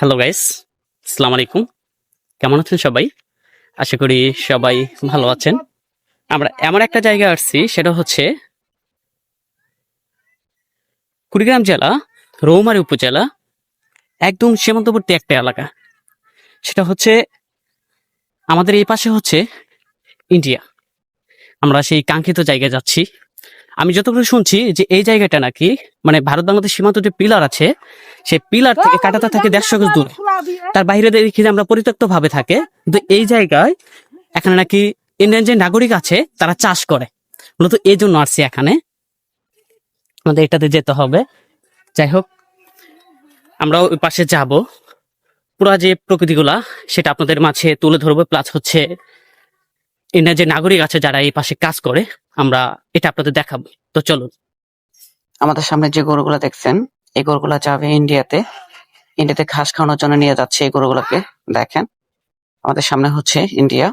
Hello guys আসসালামু আলাইকুম কেমন আছেন সবাই? আশা করি সবাই ভালো আছেন। আমরা এমন একটা জায়গা আসছি, সেটা হচ্ছে কুড়িগ্রাম জেলা, রৌমারী উপজেলা, একদম সীমান্তবর্তী একটা এলাকা। সেটা হচ্ছে, আমাদের এই পাশে হচ্ছে ইন্ডিয়া। আমরা সেই কাঙ্ক্ষিত জায়গায় যাচ্ছি। আমি যতটুকু শুনছি যে এই জায়গাটা নাকি মানে ভারত বাংলাদেশ সীমান্ত যে পিলার আছে সেই পিলার থেকে কাটাতা থাকে দেড়শো গজ দূর। তার বাইরে দেখি আমরা পরিত্যক্ত ভাবে থাকে কিন্তু এই জায়গায় এখানে নাকি ইন্ডিয়ান যে নাগরিক আছে তারা চাষ করে। মূলত এই জন্য আসছি এখানে। আমাদের এটাতে যেতে হবে। যাই হোক আমরা ওই পাশে যাব। পুরা যে প্রকৃতিগুলা সেটা আপনাদের মাঝে তুলে ধরবো। প্লাস হচ্ছে ইন্ডিয়ান যে নাগরিক আছে যারা এই পাশে কাজ করে আমরা এটা আপনাদের দেখাবো। তো চলুন। আমাদের সামনে যে গরুগুলো দেখছেন এই গরুগুলো যাবে ইন্ডিয়াতে। ইন্ডিয়াতে ঘাস খাওয়ানোর জন্য নিয়ে যাচ্ছে এই গরুগুলোকে। দেখেন আমাদের সামনে হচ্ছে ইন্ডিয়া।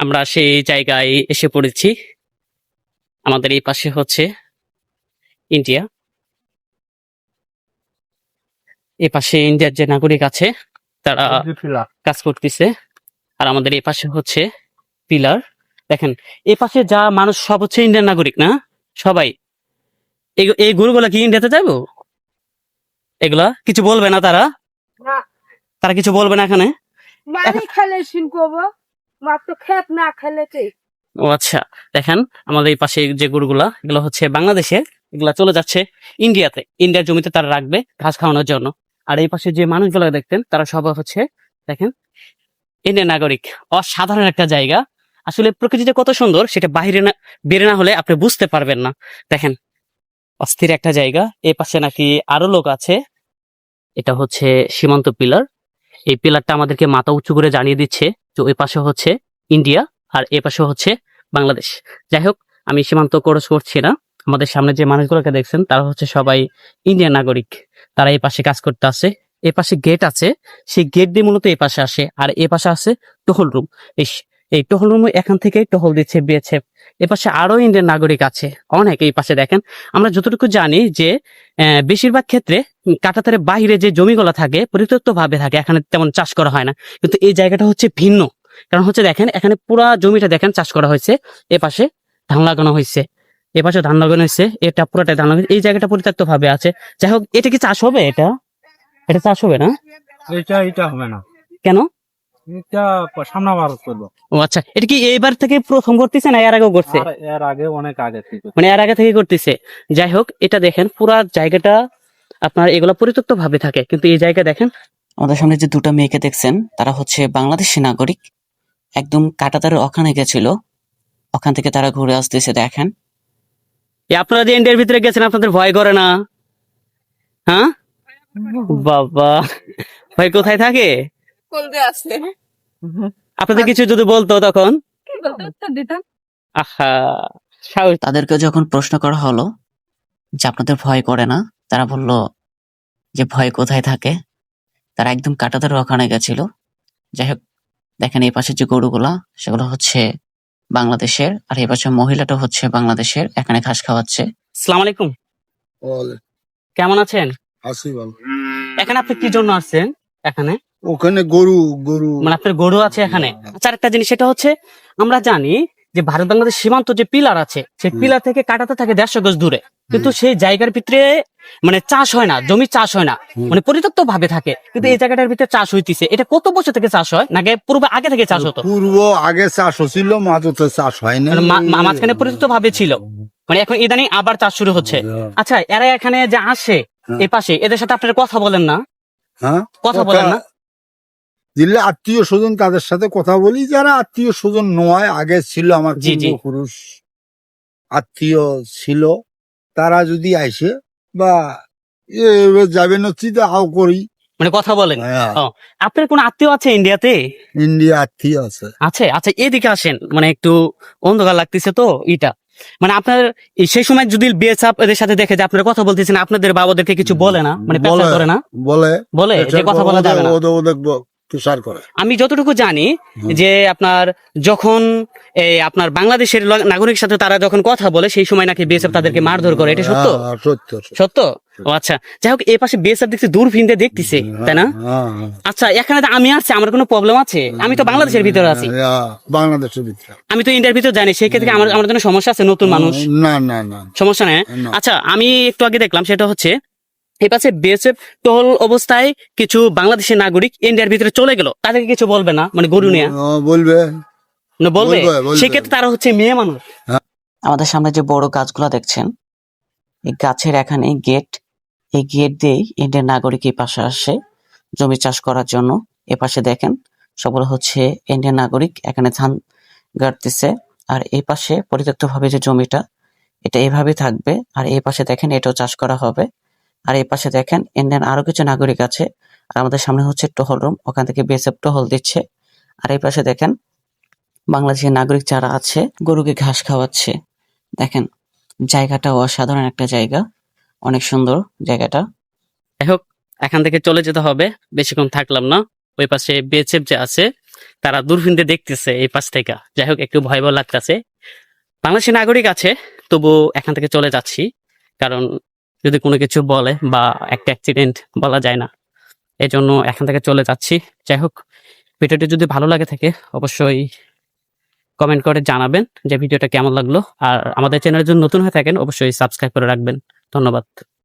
আমরা সেই জায়গায় এসে পড়েছি। আমাদের এই পাশে হচ্ছে ইন্ডিয়া। এই পাশে ইন্ডিয়ার যে নাগরিক আছে তারা কাজ করতেছে। আর আমাদের এই পাশে হচ্ছে পিলার। দেখেন এই পাশে যা মানুষ সব হচ্ছে ইন্ডিয়ান নাগরিক না? সবাই। এই গরুগুলা কি ইন্ডিয়াতে যাব এগুলা কিছু বলবে না তারা? তারা কিছু বলবে না এখানে? ও আচ্ছা দেখেন আমাদের এই পাশে যে গরুগুলা এগুলো হচ্ছে বাংলাদেশে এগুলা চলে যাচ্ছে ইন্ডিয়াতে। ইন্ডিয়ার জমিতে তারা রাখবে ঘাস খাওয়ানোর জন্য। আর এই পাশে যে মানুষগুলো দেখতেন তারা সবাই হচ্ছে দেখেন ইন্ডিয়ান নাগরিক। অসাধারণ একটা জায়গা। আসলে প্রকৃতিটা কত সুন্দর, সেটা বাইরে না, বেরে না হলে আপনি বুঝতে পারবেন না। দেখেন, অস্থির একটা জায়গা এই পাশে নাকি আরও লোক আছে। এটা হচ্ছে সীমান্ত পিলার। এই পিলারটা আমাদেরকে মাথা উঁচু করে জানিয়ে দিচ্ছে যে ওই পাশে হচ্ছে ইন্ডিয়া আর এ পাশে হচ্ছে বাংলাদেশ। যাই হোক, আমি সীমান্ত ক্রস করছি না। আমাদের সামনে যে মানুষগুলোকে দেখছেন, তারা হচ্ছে সবাই ইন্ডিয়ান নাগরিক। তারা এই পাশে কাজ করতে আসে। এ পাশে গেট আছে। সেই গেট দিয়ে মূলত এই পাশে আসে। আর এ পাশে আছে টহল রুম এই এই টহল রুম এখান থেকে টহল দিচ্ছে বিএসএফ এ পাশে আরও ইন্ডিয়ান নাগরিক আছে অনেক এই পাশে দেখেন। আমরা যতটুকু জানি যে বেশিরভাগ ক্ষেত্রে কাটাতারের বাইরে যে জমিগুলো থাকে পরিত্যক্ত ভাবে থাকে এখানে তেমন চাষ করা হয় না। কিন্তু এই জায়গাটা হচ্ছে ভিন্ন। কারণ হচ্ছে দেখেন এখানে পুরা জমিটা দেখেন চাষ করা হয়েছে এ পাশে ধান লাগানো হয়েছে এ পাশে ধান লাগানো হয়েছে এটা পুরোটাই ধান লাগানো এই জায়গাটা পরিত্যক্ত ভাবে আছে। যাই হোক এটা কি চাষ হবে এটা? এটা চাষ হবে না? এটা এটা হবে না। কেন? এটা সামনে বার করব। ও আচ্ছা এটা কি এইবার থেকে প্রথম করতেছে না এর আগেও করছে? আর এর আগে অনেক আগে থেকে মানে এর আগে থেকে করতেছে। যাই হোক এটা দেখেন পুরা জায়গাটা আপনার এগুলো পরিত্যক্ত ভাবে থাকে। কিন্তু এই জায়গা দেখেন আমাদের সামনে যে দুটো মেয়েকে দেখছেন তারা হচ্ছে বাংলাদেশি নাগরিক। একদম কাটাতারের ওখানে গেছিল। ওখান থেকে তারা ঘুরে আসতেছে দেখেন। আপনারা যে ইন্ডিয়ার ভিতরে গেছেন আপনাদের ভয় করে না? হ্যাঁ? বাবা ভাই কোথায় থাকে? কোলতে আছে আপনাদের কিছু যদি বলতো তখন? দিতাম? আহা। সাহস তাদেরকে যখন প্রশ্ন করা হলো যে আপনাদের ভয় করে না তারা বলল যে ভয় কোথায় থাকে? তারা একদম কাটাতারের ওখানে গেছিল। যাই হোক দেখেন এই পাশে যে গরুগুলা সেগুলো হচ্ছে বাংলাদেশের আর এই পাশে মহিলাটা হচ্ছে বাংলাদেশের এখানে ঘাস খাওয়াচ্ছে। সালাম আলাইকুম। বল কেমন আছেন? আসি বল এখানে আপনি কি জন্য আসছেন? এখানে? ওখানে গরু গরু। মানে আপনার গরু আছে এখানে। আচ্ছা একটা জিনিস সেটা হচ্ছে আমরা জানি যে ভারত বাংলাদেশ সীমান্ত যে পিলার আছে সেই পিলার থেকে কাটাতে থাকে দেড়শো গজ দূরে। কিন্তু সেই জায়গার ভিতরে মানে চাষ হয় না জমি চাষ হয় না। মানে পরিত্যক্ত ভাবে থাকে। কিন্তু এই জায়গাটার ভিতরে চাষ হইতেছে। এটা কত বছর থেকে চাষ হয়? নাকি পূর্বে আগে থেকে চাষ হতো? পূর্ব আগে চাষ হচ্ছিল মাঝতে চাষ হয় না মানে মাঝখানে পরিত্যক্ত ভাবে ছিল মানে এখন ইদানিং আবার চাষ শুরু হচ্ছে। আচ্ছা এরা এখানে যে আসে এ পাশে এদের সাথে আপনারা কথা বলেন না। হ্যাঁ? কথা বলেন না। দিলে আত্মীয় স্বজন তাদের সাথে কথা বলি? যারা আত্মীয় স্বজন নয় আগে ছিল আমার। পুরুষ আত্মীয় ছিল। তারা যদি আইসে বা এ যাবে নচিতে আও করি। মানে কথা বলেন। হ্যাঁ, আপনার কোন আত্মীয় আছে ইন্ডিয়াতে? ইন্ডিয়া আত্মীয় আছে। আছে আচ্ছা এদিকে আসেন। মানে একটু অন্ধকার লাগতেছে তো ইটা। মানে আপনার সেই সময় যদি বিএসএফ এদের সাথে দেখে যে আপনারা কথা বলতেছেন আপনাদের বাবাদেরকে কিছু বলে না? মানে বলে। করে না? বলে। বলে যে কথা বলা যাবে না। করে। আমি যতটুকু জানি যে আপনার যখন এই আপনার বাংলাদেশের নাগরিক সাথে তারা যখন কথা বলে সেই সময় নাকি বিএসএফ তাদেরকে মারধর করে এটা সত্য? হ্যাঁ, সত্য সত্য। সত্য? ও আচ্ছা যাই হোক এই পাশে বিএসএফ দেখছি দূর ফিনতে দেখতেছে তাই না? হ্যাঁ, হ্যাঁ। আচ্ছা এখানে তো আমি আছি আমার কোনো প্রবলেম আছে? আমি তো বাংলাদেশের ভিতরে আছি। হ্যাঁ, বাংলাদেশের ভিতরে। আমি তো ইন্ডিয়ার ভিতরে জানি সেই ক্ষেত্রে আমার আমার জন্য সমস্যা আছে নতুন মানুষ? না না না। সমস্যা নেই? আচ্ছা আমি একটু আগে দেখলাম সেটা হচ্ছে এই পাশে বিএসএফ টহল অবস্থায় কিছু বাংলাদেশের নাগরিক ইন্ডিয়ার ভিতরে চলে গেল। তাদেরকে কিছু বলবে না? মানে গরু নিয়ে। বলবে। না বলবে। সেক্ষেত্রে তারা হচ্ছে মেয়ে মানুষ। আমাদের সামনে যে বড় গাছগুলো দেখছেন এই গাছের এখানে গেট এই গেট দিয়েই ইন্ডিয়ান নাগরিক এই পাশে আসে জমি চাষ করার জন্য। এ পাশে দেখেন সবগুলো হচ্ছে ইন্ডিয়ান নাগরিক এখানে ধান গাড়তেছে আর এই পাশে পরিত্যক্ত ভাবে যে জমিটা এটা এভাবে থাকবে। আর এই পাশে দেখেন এটাও চাষ করা হবে। আর এই পাশে দেখেন ইন্ডিয়ান আরও কিছু নাগরিক আছে। আর আমাদের সামনে হচ্ছে টহল রুম, ওখান থেকে বিএসএফ টহল দিচ্ছে। আর এই পাশে দেখেন বাংলাদেশের নাগরিক যারা আছে, গরুকে ঘাস খাওয়াচ্ছে। দেখেন, জায়গাটা অসাধারণ একটা জায়গা। অনেক সুন্দর জায়গাটা। যাই হোক, এখান থেকে চলে যেতে হবে। বেশিক্ষণ থাকলাম না। ওই পাশে বিএসএফ যে আছে, তারা দূরবীনতে দেখতেছে এই পাশ থেকে। যাই হোক, একটু ভয় ভয় লাগতেছে। বাংলাদেশের নাগরিক আছে তবু এখান থেকে চলে যাচ্ছি। কারণ যদি কোনো কিছু বলে বা একটা অ্যাক্সিডেন্ট বলা যায় না এই জন্য এখান থেকে চলে যাচ্ছি। যাই হোক, ভিডিওটি যদি ভালো লাগে থাকে, অবশ্যই কমেন্ট করে জানাবেন যে ভিডিওটা কেমন লাগল। আর আমাদের চ্যানেলের জন্য নতুন হয়ে থাকেন, অবশ্যই সাবস্ক্রাইব করে রাখবেন। ধন্যবাদ।